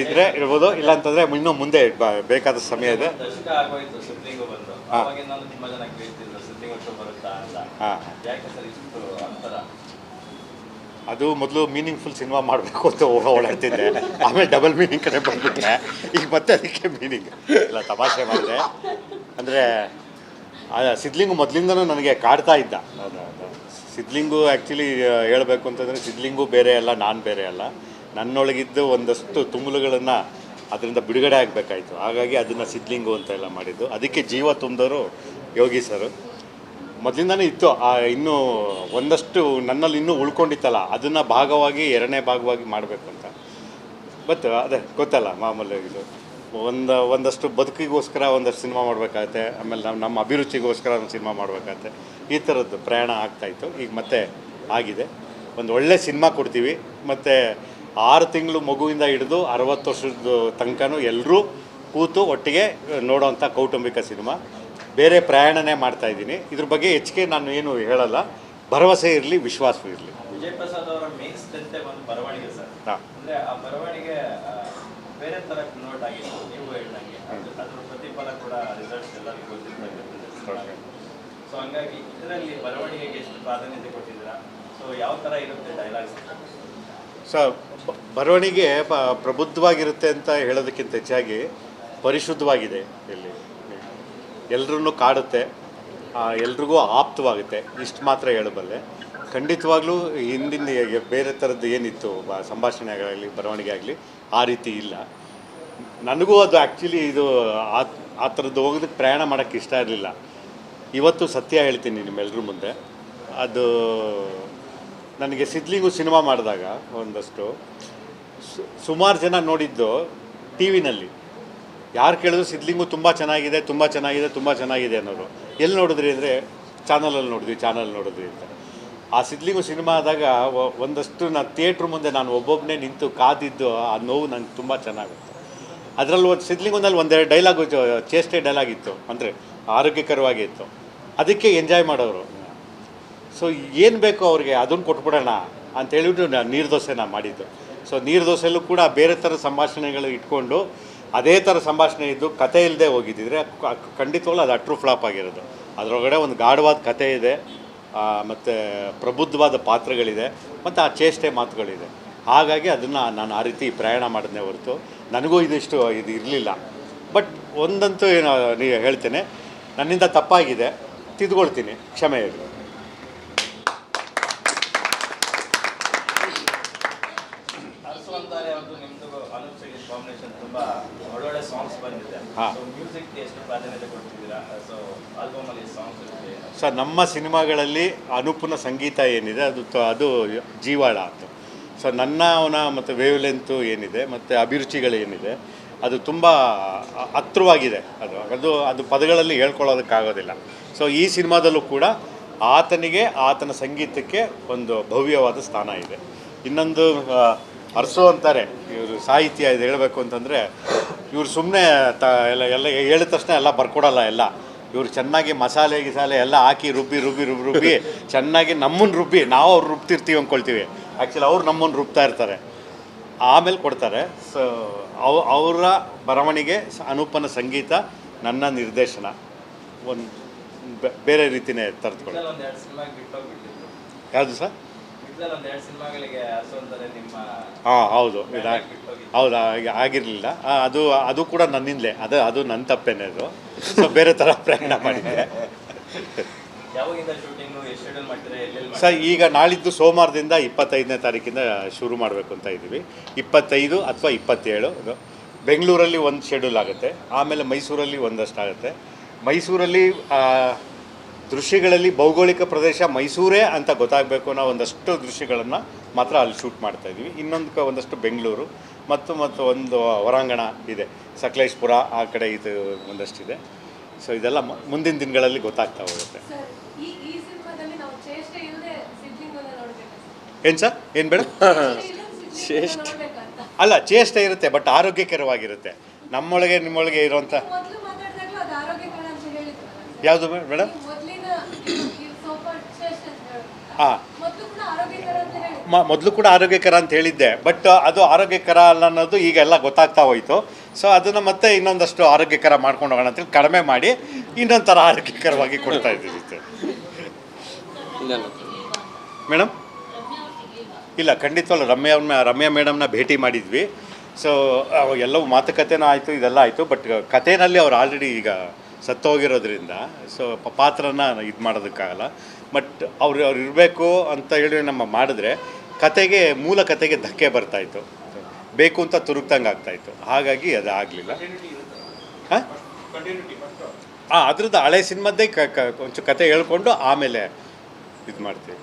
ಇದ್ರೆ ಇರ್ಬೋದು ಇಲ್ಲ ಅಂತಂದ್ರೆ ಇನ್ನೂ ಮುಂದೆ ಬೇಕಾದ ಸಮಯ ಇದೆ. ಅದು ಮೊದಲು ಮೀನಿಂಗ್ಫುಲ್ ಸಿನಿಮಾ ಮಾಡಬೇಕು ಅಂತ ಹೋಗ ಓಡಾಡ್ತಿದ್ದೆ ಆಮೇಲೆ ಡಬಲ್ ಮೀನಿಂಗ್ ಕಡೆ ಬಂದ್ಬಿಟ್ಟೆ ಈಗ ಮತ್ತೆ ಅದಕ್ಕೆ ಮೀನಿಂಗ್ ಇಲ್ಲ ತಮಾಷೆ ಮಾಡಿದೆ. ಅಂದರೆ ಸಿದ್ಲಿಂಗು ಮೊದಲಿಂದನೂ ನನಗೆ ಕಾಡ್ತಾ ಇದ್ದ. ಸಿದ್ಲಿಂಗು ಆ್ಯಕ್ಚುಲಿ ಹೇಳಬೇಕು ಅಂತಂದರೆ ಸಿದ್ಲಿಂಗು ಬೇರೆ ಅಲ್ಲ ನಾನು ಬೇರೆ ಅಲ್ಲ. ನನ್ನೊಳಗಿದ್ದು ಒಂದಷ್ಟು ತುಮುಲುಗಳನ್ನು ಅದರಿಂದ ಬಿಡುಗಡೆ ಆಗಬೇಕಾಯಿತು. ಹಾಗಾಗಿ ಅದನ್ನು ಸಿದ್ಲಿಂಗು ಅಂತ ಎಲ್ಲ ಮಾಡಿದ್ದು. ಅದಕ್ಕೆ ಜೀವ ತುಂಬಿದವರು ಯೋಗಿ ಸರು. ಮೊದಲಿಂದನೇ ಇತ್ತು. ಆ, ಇನ್ನೂ ಒಂದಷ್ಟು ನನ್ನಲ್ಲಿ ಇನ್ನೂ ಉಳ್ಕೊಂಡಿತ್ತಲ್ಲ, ಅದನ್ನು ಭಾಗವಾಗಿ, ಎರಡನೇ ಭಾಗವಾಗಿ ಮಾಡಬೇಕು ಅಂತ. ಬಟ್, ಅದೇ, ಗೊತ್ತಲ್ಲ, ಮಾಮೂಲಿ ಇದು. ಒಂದು, ಒಂದಷ್ಟು ಬದುಕಿಗೋಸ್ಕರ ಒಂದಷ್ಟು ಸಿನಿಮಾ ಮಾಡಬೇಕಾಗತ್ತೆ. ಆಮೇಲೆ ನಮ್ಮ ನಮ್ಮ ಅಭಿರುಚಿಗೋಸ್ಕರ ಒಂದು ಸಿನಿಮಾ ಮಾಡಬೇಕಾಗತ್ತೆ. ಈ ಥರದ್ದು ಪ್ರಯಾಣ ಆಗ್ತಾಯಿತ್ತು ಈಗ ಮತ್ತೆ ಆಗಿದೆ. ಒಂದು ಒಳ್ಳೆ ಸಿನಿಮಾ ಕೊಡ್ತೀವಿ. ಮತ್ತು ಆರು ತಿಂಗಳು ಮಗುವಿಂದ ಹಿಡಿದು ಅರವತ್ತು ವರ್ಷದ ತನಕನೂ ಎಲ್ಲರೂ ಕೂತು ಒಟ್ಟಿಗೆ ನೋಡೋವಂಥ ಕೌಟುಂಬಿಕ ಸಿನಿಮಾ. ಬೇರೆ ಪ್ರಯಾಣನೇ ಮಾಡ್ತಾ ಇದ್ದೀನಿ. ಇದ್ರ ಬಗ್ಗೆ ಹೆಚ್ಚಿಗೆ ನಾನು ಏನು ಹೇಳಲ್ಲ. ಭರವಸೆ ಇರಲಿ ವಿಶ್ವಾಸವೂ ಇರಲಿ. ವಿಜಯ್ ಪ್ರಸಾದ್ ಅವರ ಮೇನ್ ಸ್ಟ್ರೆಂತ್ ಒಂದು ಬರವಣಿಗೆ ಸರ್. ಅಂದ್ರೆ ಆ ಬರವಣಿಗೆ ಬೇರೆ ತರ ನೋಟ್ ಆಗಿತ್ತು. ನೀವು ಹೇಳ್ದಂಗೆ. ಅದು- ಅದ್ರ ಪ್ರತಿಫಲ ಕೂಡ ರಿಸಲ್ಟ್ಸ್ ಎಲ್ಲರಿಗೂ ಗೊತ್ತಿರ್ತಕ್ಕಂಥದ್ದು ಸೊ ಹಂಗಾಗಿ ಇದರಲ್ಲಿ ಬರವಣಿಗೆಗೆ ಎಷ್ಟು ಪ್ರಾಧಾನ್ಯತೆ ಕೊಟ್ಟಿದ್ದೀರಾ? ಸೊ ಯಾವ ತರ ಇರುತ್ತೆ ಡೈಲಾಗ್ಸ್ ಸೊ, ಬರವಣಿಗೆ ಪ್ರಬುದ್ಧವಾಗಿರುತ್ತೆ ಅಂತ ಹೇಳೋದಕ್ಕಿಂತ ಹೆಚ್ಚಾಗಿ ಪರಿಶುದ್ಧವಾಗಿದೆ ಇಲ್ಲಿ. ಎಲ್ಲರನ್ನೂ ಕಾಡುತ್ತೆ ಎಲ್ರಿಗೂ ಆಪ್ತವಾಗುತ್ತೆ, ಇಷ್ಟು ಮಾತ್ರ ಹೇಳಬಲ್ಲೆ. ಖಂಡಿತವಾಗ್ಲೂ ಹಿಂದಿನ ಬೇರೆ ಥರದ್ದು ಏನಿತ್ತು ಸಂಭಾಷಣೆ ಆಗಲಿ, ಬರವಣಿಗೆ ಆಗಲಿ, ಆ ರೀತಿ ಇಲ್ಲ. ನನಗೂ ಅದು ಆ್ಯಕ್ಚುಲಿ ಇದು ಆ ಆ ಥರದ್ದು ಹೋಗೋದಕ್ಕೆ ಪ್ರಯಾಣ ಮಾಡೋಕ್ಕೆ ಇಷ್ಟ ಇರಲಿಲ್ಲ. ಇವತ್ತು ಸತ್ಯ ಹೇಳ್ತೀನಿ ನಿಮ್ಮೆಲ್ಲರ ಮುಂದೆ. ಅದು ನನಗೆ ಸಿದ್ಲಿಂಗು ಸಿನಿಮಾ ಮಾಡಿದಾಗ ಒಂದಷ್ಟು ಸುಮಾರು ಜನ ನೋಡಿದ್ದು ಟಿ ವಿನಲ್ಲಿ. ಯಾರು ಕೇಳಿದ್ರು ಸಿದ್ಲಿಂಗು ತುಂಬ ಚೆನ್ನಾಗಿದೆ ತುಂಬ ಚೆನ್ನಾಗಿದೆ ತುಂಬ ಚೆನ್ನಾಗಿದೆ ಅನ್ನೋರು. ಎಲ್ಲಿ ನೋಡಿದ್ರಿ ಅಂದರೆ ಚಾನಲಲ್ಲಿ ನೋಡಿದ್ವಿ ಚಾನಲ್ ನೋಡಿದ್ವಿ ಅಂತ. ಆ ಸಿದ್ಲಿಂಗು ಸಿನಿಮಾ ಆದಾಗ ಒಂದಷ್ಟು ನಾನು ಥಿಯೇಟ್ರ್ ಮುಂದೆ ನಾನು ಒಬ್ಬೊಬ್ಬನೇ ನಿಂತು ಕಾದಿದ್ದು ಆ ನೋವು ನಂಗೆ ತುಂಬ ಚೆನ್ನಾಗುತ್ತೆ. ಅದರಲ್ಲಿ ಒಂದು ಸಿದ್ಲಿಂಗುನಲ್ಲಿ ಒಂದೆರಡು ಡೈಲಾಗು ಚೇಷ್ಟೆ ಡೈಲಾಗ್ ಇತ್ತು. ಅಂದರೆ ಆರೋಗ್ಯಕರವಾಗಿ ಇತ್ತು. ಅದಕ್ಕೆ ಎಂಜಾಯ್ ಮಾಡೋರು. ಸೊ ಏನು ಬೇಕೋ ಅವ್ರಿಗೆ ಅದನ್ನು ಕೊಟ್ಬಿಡೋಣ ಅಂತ ಹೇಳಿಬಿಟ್ಟು ನಾನು ನೀರು ದೋಸೆನ ಮಾಡಿದ್ದು. ಸೊ ನೀರು ದೋಸೆಯಲ್ಲೂ ಕೂಡ ಬೇರೆ ಥರ ಸಂಭಾಷಣೆಗಳು ಇಟ್ಕೊಂಡು ಅದೇ ಥರ ಸಂಭಾಷಣೆ ಇದ್ದು ಕತೆ ಇಲ್ಲದೆ ಹೋಗಿದ್ದಿದ್ರೆ ಖಂಡಿತವಾಗ್ಲೂ ಅದು ಅಟ್ರು ಫ್ಲಾಪ್ ಆಗಿರೋದು. ಅದರೊಳಗಡೆ ಒಂದು ಗಾಢವಾದ ಕತೆ ಇದೆ ಮತ್ತು ಪ್ರಬುದ್ಧವಾದ ಪಾತ್ರಗಳಿದೆ, ಮತ್ತು ಆ ಚೇಷ್ಟೆ ಮಾತುಗಳಿದೆ. ಹಾಗಾಗಿ ಅದನ್ನು ನಾನು ಆ ರೀತಿ ಪ್ರಯಾಣ ಮಾಡಿದ್ನೇ ಹೊರತು ನನಗೂ ಇದಿಷ್ಟು ಇದು ಇರಲಿಲ್ಲ. ಬಟ್ ಒಂದಂತೂ ಏನು ನೀವು ಹೇಳ್ತೇನೆ, ನನ್ನಿಂದ ತಪ್ಪಾಗಿದೆ, ತಿದ್ಕೊಳ್ತೀನಿ ಕ್ಷಮೆ ಇರಲಿ ತುಂಬಾ ಒಳ್ಳೊಳ್ಳೆ ಸಾಂಗ್ಸ್ ಬಂದಿದೆ. ಇರುತ್ತೆ. ಸರ್ ನಮ್ಮ ಸಿನಿಮಾಗಳಲ್ಲಿ ಅನುಪನ ಸಂಗೀತ ಏನಿದೆ ಅದು ಅದು ಜೀವಾಳ ಅಂತ. ಸೊ ನನ್ನ ಅವನ ಮತ್ತು ವೇವ್ ಲೆಂತು ಏನಿದೆ ಮತ್ತು ಅಭಿರುಚಿಗಳೇನಿದೆ ಅದು ತುಂಬ ಹತ್ರವಾಗಿದೆ ಅದು. ಅದು ಅದು ಪದಗಳಲ್ಲಿ ಹೇಳ್ಕೊಳ್ಳೋದಕ್ಕಾಗೋದಿಲ್ಲ. ಸೊ ಈ ಸಿನಿಮಾದಲ್ಲೂ ಕೂಡ ಆತನಿಗೆ ಆತನ ಸಂಗೀತಕ್ಕೆ ಒಂದು ಭವ್ಯವಾದ ಸ್ಥಾನ ಇದೆ. ಇನ್ನೊಂದು ಅರಸು ಅಂತಾರೆ. ಇವರು ಸಾಹಿತ್ಯ ಇದು ಹೇಳಬೇಕು ಅಂತಂದರೆ ಇವರು ಸುಮ್ಮನೆ ತ ಎಲ್ಲ ಎಲ್ಲ ಹೇಳಿದ ತಕ್ಷಣ ಎಲ್ಲ ಬರ್ಕೊಡಲ್ಲ ಎಲ್ಲ. ಇವರು ಚೆನ್ನಾಗಿ ಮಸಾಲೆ ಗಿಸಾಲೆ ಎಲ್ಲ ಹಾಕಿ ರುಬ್ಬಿ ರುಬ್ಬಿ ರುಬ್ಬಿ ರುಬ್ಬಿ ಚೆನ್ನಾಗಿ ನಮ್ಮನ್ನು ರುಬ್ಬಿ ನಾವು ಅವ್ರು ರುಬ್ತಿರ್ತೀವಿ ಅಂದ್ಕೊಳ್ತೀವಿ ಆ್ಯಕ್ಚುಲಿ ಅವ್ರು ನಮ್ಮನ್ನು ರುಬ್ತಾ ಇರ್ತಾರೆ. ಆಮೇಲೆ ಕೊಡ್ತಾರೆ. ಸೊ ಅವ ಅವರ ಬರವಣಿಗೆ ಅನುಪನ ಸಂಗೀತ ನನ್ನ ನಿರ್ದೇಶನ. ಒಂದು ಬೇರೆ ರೀತಿನೇ ತರ್ತ್ಕೊಳ್ಳಿ ಯಾವುದು ಸರ್? ಹಾಂ ಹೌದು. ಇದು ಹೌದಾ ಆಗಿರಲಿಲ್ಲ. ಅದು ಅದು ಕೂಡ ನನ್ನಿಂದಲೇ. ಅದು ಅದು ನನ್ನ ತಪ್ಪೇನೆ ಅದು. ಸೊ ಬೇರೆ ಥರ ಪ್ರಯಾಣ ಮಾಡಿದ್ದೆ. ಸರ್ ಈಗ ನಾಳಿದ್ದು ಸೋಮವಾರದಿಂದ ಇಪ್ಪತ್ತೈದನೇ ತಾರೀಕಿಂದ ಶುರು ಮಾಡಬೇಕು ಅಂತ ಇದ್ದೀವಿ. ಇಪ್ಪತ್ತೈದು ಅಥವಾ ಇಪ್ಪತ್ತೇಳು. ಅದು ಬೆಂಗಳೂರಲ್ಲಿ ಒಂದು ಶೆಡ್ಯೂಲ್ ಆಗುತ್ತೆ. ಆಮೇಲೆ ಮೈಸೂರಲ್ಲಿ ಒಂದಷ್ಟು ಆಗುತ್ತೆ ಮೈಸೂರಲ್ಲಿ ದೃಶ್ಯಗಳಲ್ಲಿ ಭೌಗೋಳಿಕ ಪ್ರದೇಶ ಮೈಸೂರೇ ಅಂತ ಗೊತ್ತಾಗಬೇಕು. ಅನ್ನೋ ಒಂದಷ್ಟು ದೃಶ್ಯಗಳನ್ನು ಮಾತ್ರ ಅಲ್ಲಿ ಶೂಟ್ ಮಾಡ್ತಾ ಇದ್ದೀವಿ. ಇನ್ನೊಂದು ಕ- ಒಂದಷ್ಟು ಬೆಂಗಳೂರು ಮತ್ತು ಮತ್ತು ಒಂದು ಹೊರಾಂಗಣ ಇದೆ. ಸಕಲೇಶ್ಪುರ ಆ ಕಡೆ ಇದು ಒಂದಷ್ಟಿದೆ. ಸೊ ಇದೆಲ್ಲ ಮ- ಮುಂದಿನ ದಿನಗಳಲ್ಲಿ ಗೊತ್ತಾಗ್ತಾ ಹೋಗುತ್ತೆ. ಸರ್ ಈ ಈ ಸಿನಿಮಾದಲ್ಲಿ ನಾವು ಚೇಷ್ಟೆ ಇಲ್ಲದೆ ಸಿದ್ಲಿಂಗನ ನೋಡ್ಬೇಕು. ಏನು ಸರ್? ಏನು ಬೇಡ? ಚೇಷ್ಟೆ ಅಲ್ಲ ಚೇಷ್ಟೆ ಇರುತ್ತೆ ಬಟ್ ಆರೋಗ್ಯಕರವಾಗಿರುತ್ತೆ. ನಮ್ಮೊಳಗೆ ನಿಮ್ಮೊಳಗೆ ಇರುವಂಥ ಮೊದಲು ಮಾತಾಡಿದಾಗಲೂ ಅದು ಆರೋಗ್ಯಕರ ಅಂತ ಹೇಳಿದ್ರು ಯಾವುದು ಮೇಡಮ್? ಹಾಂ. ಮೊದಲು ಕೂಡ ಆರೋಗ್ಯಕರ ಅಂತ ಮೊದಲು ಕೂಡ ಆರೋಗ್ಯಕರ ಅಂತ ಹೇಳಿದ್ದೆ ಬಟ್ ಅದು ಆರೋಗ್ಯಕರ ಅಲ್ಲ ಅನ್ನೋದು ಈಗ ಎಲ್ಲ ಗೊತ್ತಾಗ್ತಾ ಹೋಯಿತು. ಸೊ ಅದನ್ನು ಮತ್ತೆ ಇನ್ನೊಂದಷ್ಟು ಆರೋಗ್ಯಕರ ಮಾಡ್ಕೊಂಡು ಹೋಗೋಣ ಅಂತೇಳಿ ಕಡಿಮೆ ಮಾಡಿ ಇನ್ನೊಂದು ಥರ ಆರೋಗ್ಯಕರವಾಗಿ ಕೊಡ್ತಾ ಇದ್ದೀವಿ ಮೇಡಮ್? ಇಲ್ಲ ಖಂಡಿತವಲ್ಲ ರಮ್ಯಾ ಅವ್ರನ್ನ ರಮ್ಯಾ ಮೇಡಮ್ನ ಭೇಟಿ ಮಾಡಿದ್ವಿ. ಸೊ ಎಲ್ಲವೂ ಮಾತುಕತೆನೂ ಆಯಿತು ಇದೆಲ್ಲ ಆಯಿತು ಬಟ್ ಕಥೆನಲ್ಲಿ ಅವ್ರು ಆಲ್ರೆಡಿ ಈಗ ಸತ್ತೋಗಿರೋದ್ರಿಂದ. ಸೊ ಪಾತ್ರನ ಇದು ಮಾಡೋದಕ್ಕಾಗಲ್ಲ. ಬಟ್ ಅವ್ರು ಅವ್ರು ಇರಬೇಕು ಅಂತ ಹೇಳಿ ನಮ್ಮ ಮಾಡಿದ್ರೆ ಕತೆಗೆ, ಮೂಲ ಕತೆಗೆ ಧಕ್ಕೆ ಬರ್ತಾಯಿತ್ತು ಬೇಕು ಅಂತ ತುರುಕ್ದಂಗೆ ಆಗ್ತಾಯಿತ್ತು ಹಾಗಾಗಿ ಅದು ಆಗಲಿಲ್ಲ. ಹಾಂ? ಹಾಂ ಅದ್ರದ್ದು ಹಳೆ ಸಿನಿಮಾದ್ದೇ ಕ ಕೊಂಚ ಕತೆ ಹೇಳ್ಕೊಂಡು ಆಮೇಲೆ ಇದು ಮಾಡ್ತೀವಿ.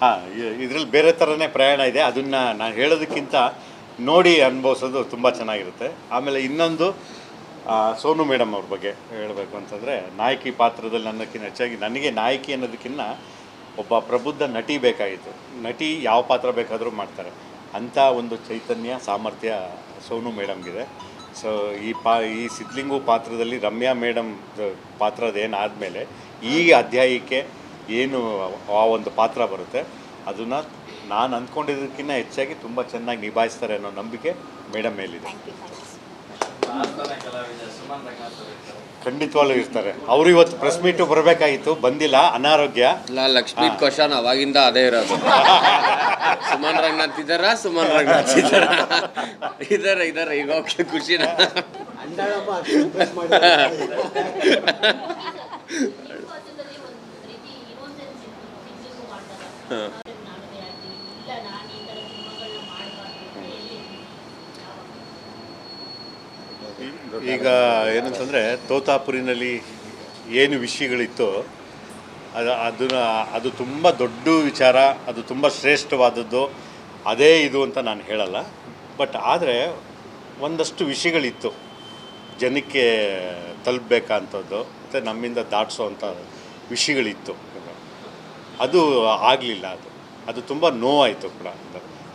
ಹಾಂ ಇದರಲ್ಲಿ ಬೇರೆ ಥರನೇ ಪ್ರಯಾಣ ಇದೆ. ಅದನ್ನು ನಾನು ಹೇಳೋದಕ್ಕಿಂತ ನೋಡಿ ಅನುಭವಿಸೋದು ತುಂಬ ಚೆನ್ನಾಗಿರುತ್ತೆ. ಆಮೇಲೆ ಇನ್ನೊಂದು ಸೋನು ಮೇಡಮ್ ಅವ್ರ ಬಗ್ಗೆ ಹೇಳಬೇಕು ಅಂತಂದರೆ, ನಾಯಕಿ ಪಾತ್ರದಲ್ಲಿ ನನ್ನಕ್ಕಿಂತ ಹೆಚ್ಚಾಗಿ ನನಗೆ ನಾಯಕಿ ಅನ್ನೋದಕ್ಕಿಂತ ಒಬ್ಬ ಪ್ರಬುದ್ಧ ನಟಿ ಬೇಕಾಗಿತ್ತು. ನಟಿ ಯಾವ ಪಾತ್ರ ಬೇಕಾದರೂ ಮಾಡ್ತಾರೆ. ಅಂಥ ಒಂದು ಚೈತನ್ಯ, ಸಾಮರ್ಥ್ಯ ಸೋನು ಮೇಡಮ್ಗಿದೆ. ಸೊ ಈ ಪಾ, ಈ ಸಿದ್ಲಿಂಗು ಪಾತ್ರದಲ್ಲಿ ರಮ್ಯಾ ಮೇಡಮ್ ಪಾತ್ರದೇನಾದಮೇಲೆ ಈ ಅಧ್ಯಾಯಕ್ಕೆ ಏನು ಆ ಒಂದು ಪಾತ್ರ ಬರುತ್ತೆ, ಅದನ್ನು ನಾನು ಅಂದ್ಕೊಂಡಿದ್ದಕ್ಕಿಂತ ಹೆಚ್ಚಾಗಿ ತುಂಬ ಚೆನ್ನಾಗಿ ನಿಭಾಯಿಸ್ತಾರೆ ಅನ್ನೋ ನಂಬಿಕೆ ಮೇಡಮ್ ಮೇಲಿದೆ ಆಸ್ಥಾನ ಕಲಾವಿದ ಸುಮನ್ ರಂಗನಾಥ್ ಅವರು ಇರ್ತಾರೆ. ಖಂಡಿತವಾಗ್ಲೂ ಇರ್ತಾರೆ. ಅವರು ಇವತ್ತು ಪ್ರೆಸ್ ಮೀಟು ಬರಬೇಕಾಗಿತ್ತು ಬಂದಿಲ್ಲ ಅನಾರೋಗ್ಯ. ಇಲ್ಲ ಲಕ್ಷ್ಮೀ ಕ್ವಶನ್ ಅವಾಗಿಂದ ಅದೇ ಇರೋದು. ಸುಮನ್ ರಂಗನಾಥ್ ಇದ್ದಾರ ಸುಮನ್ ರಂಗನಾಥ್ ಇದ್ದಾರ ಇದಾರ ಇದಾರ ಈಗ ಓಕೆ ಖುಷಿನ ಒಂದು ರೀತಿ ಇನ್ನೊಂದೆರಡು ಸಿನಿಮಾ ಮಾಡ್ತಾರೆ ನಾಟಕ ಆಗ್ಲಿ ಇಲ್ಲ ನಾನು ಈ ಥರ ಸಿನಿಮಾಗಳನ್ನ ಮಾಡಬಾರ್ದು ಎಲ್ಲಿ ಈಗ ಏನಂತಂದರೆ ತೋತಾಪುರಿನಲ್ಲಿ ಏನು ವಿಷಯಗಳಿತ್ತು ಅದು ಅದನ್ನು, ಅದು ತುಂಬ ದೊಡ್ಡ ವಿಚಾರ, ಅದು ತುಂಬ ಶ್ರೇಷ್ಠವಾದದ್ದು, ಅದೇ ಇದು ಅಂತ ನಾನು ಹೇಳಲ್ಲ. ಬಟ್ ಆದರೆ ಒಂದಷ್ಟು ವಿಷಯಗಳಿತ್ತು. ಜನಕ್ಕೆ ತಲುಪಬೇಕಂಥದ್ದು, ಮತ್ತು ನಮ್ಮಿಂದ ದಾಟಿಸೋವಂಥ ವಿಷಯಗಳಿತ್ತು. ಅದು ಆಗಲಿಲ್ಲ ಅದು. ಅದು ತುಂಬ ನೋವಾಯಿತು ಕೂಡ.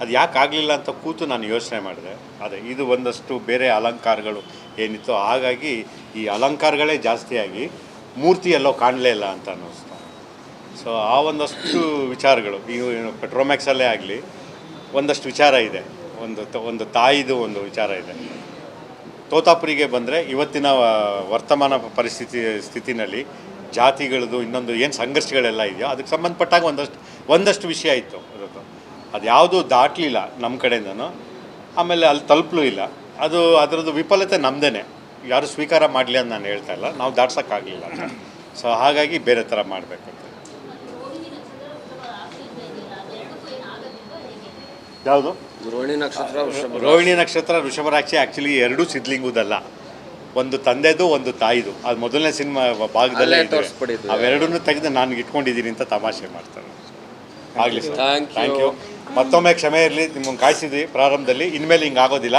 ಅದು ಯಾಕೆ ಆಗಲಿಲ್ಲ ಅಂತ ಕೂತು ನಾನು ಯೋಚನೆ ಮಾಡಿದೆ. ಅದೇ, ಇದು ಒಂದಷ್ಟು ಬೇರೆ ಅಲಂಕಾರಗಳು ಏನಿತ್ತು ಹಾಗಾಗಿ ಈ ಅಲಂಕಾರಗಳೇ ಜಾಸ್ತಿಯಾಗಿ ಮೂರ್ತಿ ಎಲ್ಲೋ ಕಾಣಲೇ ಇಲ್ಲ ಅಂತ ಅನ್ನಿಸ್ತು. ಸೊ ಆ ಒಂದಷ್ಟು ವಿಚಾರಗಳು, ಇವು ಪೆಟ್ರೋಮ್ಯಾಕ್ಸಲ್ಲೇ ಆಗಲಿ, ಒಂದಷ್ಟು ವಿಚಾರ ಇದೆ. ಒಂದು ಒಂದು ತಾಯಿದು ಒಂದು ವಿಚಾರ ಇದೆ. ತೋತಾಪುರಿಗೆ ಬಂದರೆ ಇವತ್ತಿನ ವರ್ತಮಾನ ಪರಿಸ್ಥಿತಿ, ಸ್ಥಿತಿನಲ್ಲಿ ಜಾತಿಗಳದ್ದು ಇನ್ನೊಂದು ಏನು ಸಂಘರ್ಷಗಳೆಲ್ಲ ಇದೆಯೋ, ಅದಕ್ಕೆ ಸಂಬಂಧಪಟ್ಟಾಗ ಒಂದಷ್ಟು ಒಂದಷ್ಟು ವಿಷಯ ಇತ್ತು. ಅದು ಯಾವುದೂ ದಾಟಲಿಲ್ಲ ನಮ್ಮ ಕಡೆಯಿಂದನು. ಆಮೇಲೆ ಅಲ್ಲಿ ತಲುಪಲೂ ಇಲ್ಲ. ಅದು ಅದರದ್ದು ವಿಫಲತೆ ನಮ್ಮದೇ ಯಾರು ಸ್ವೀಕಾರ ಮಾಡಲಿ ಅಂತ ನಾನು ಹೇಳ್ತಾ ಇಲ್ಲ. ನಾವು ದಾಟ್ಸೋಕ್ಕಾಗಲಿಲ್ಲ ಸೊ ಹಾಗಾಗಿ ಬೇರೆ ಥರ ಮಾಡಬೇಕು ಅಂತ. ಯಾವುದು? ರೋಹಿಣಿ ನಕ್ಷತ್ರ ರೋಹಿಣಿ ನಕ್ಷತ್ರ ವೃಷಭರಾಕ್ಷಿ ಆ್ಯಕ್ಚುಲಿ ಎರಡೂ ಸಿದ್ಲಿಂಗುದಲ್ಲ. ಒಂದು ತಂದೆದು ಒಂದು ತಾಯಿದು. ಅದು ಮೊದಲನೇ ಸಿನಿಮಾ ಭಾಗದಲ್ಲೇ. ಅವೆರಡನ್ನೂ ತೆಗೆದು ನಾನು ಇಟ್ಕೊಂಡಿದ್ದೀನಿ ಅಂತ ತಮಾಷೆ ಮಾಡ್ತಾರೆ. ಆಗಲಿ ಸರ್. ಥ್ಯಾಂಕ್ ಯು ಮತ್ತೊಮ್ಮೆ ಕ್ಷಮೆ ಇರಲಿ ನಿಮ್ಮನ್ನು ಕಾಯಿಸಿದ್ವಿ ಪ್ರಾರಂಭದಲ್ಲಿ. ಇನ್ಮೇಲೆ ಹಿಂಗೆ ಆಗೋದಿಲ್ಲ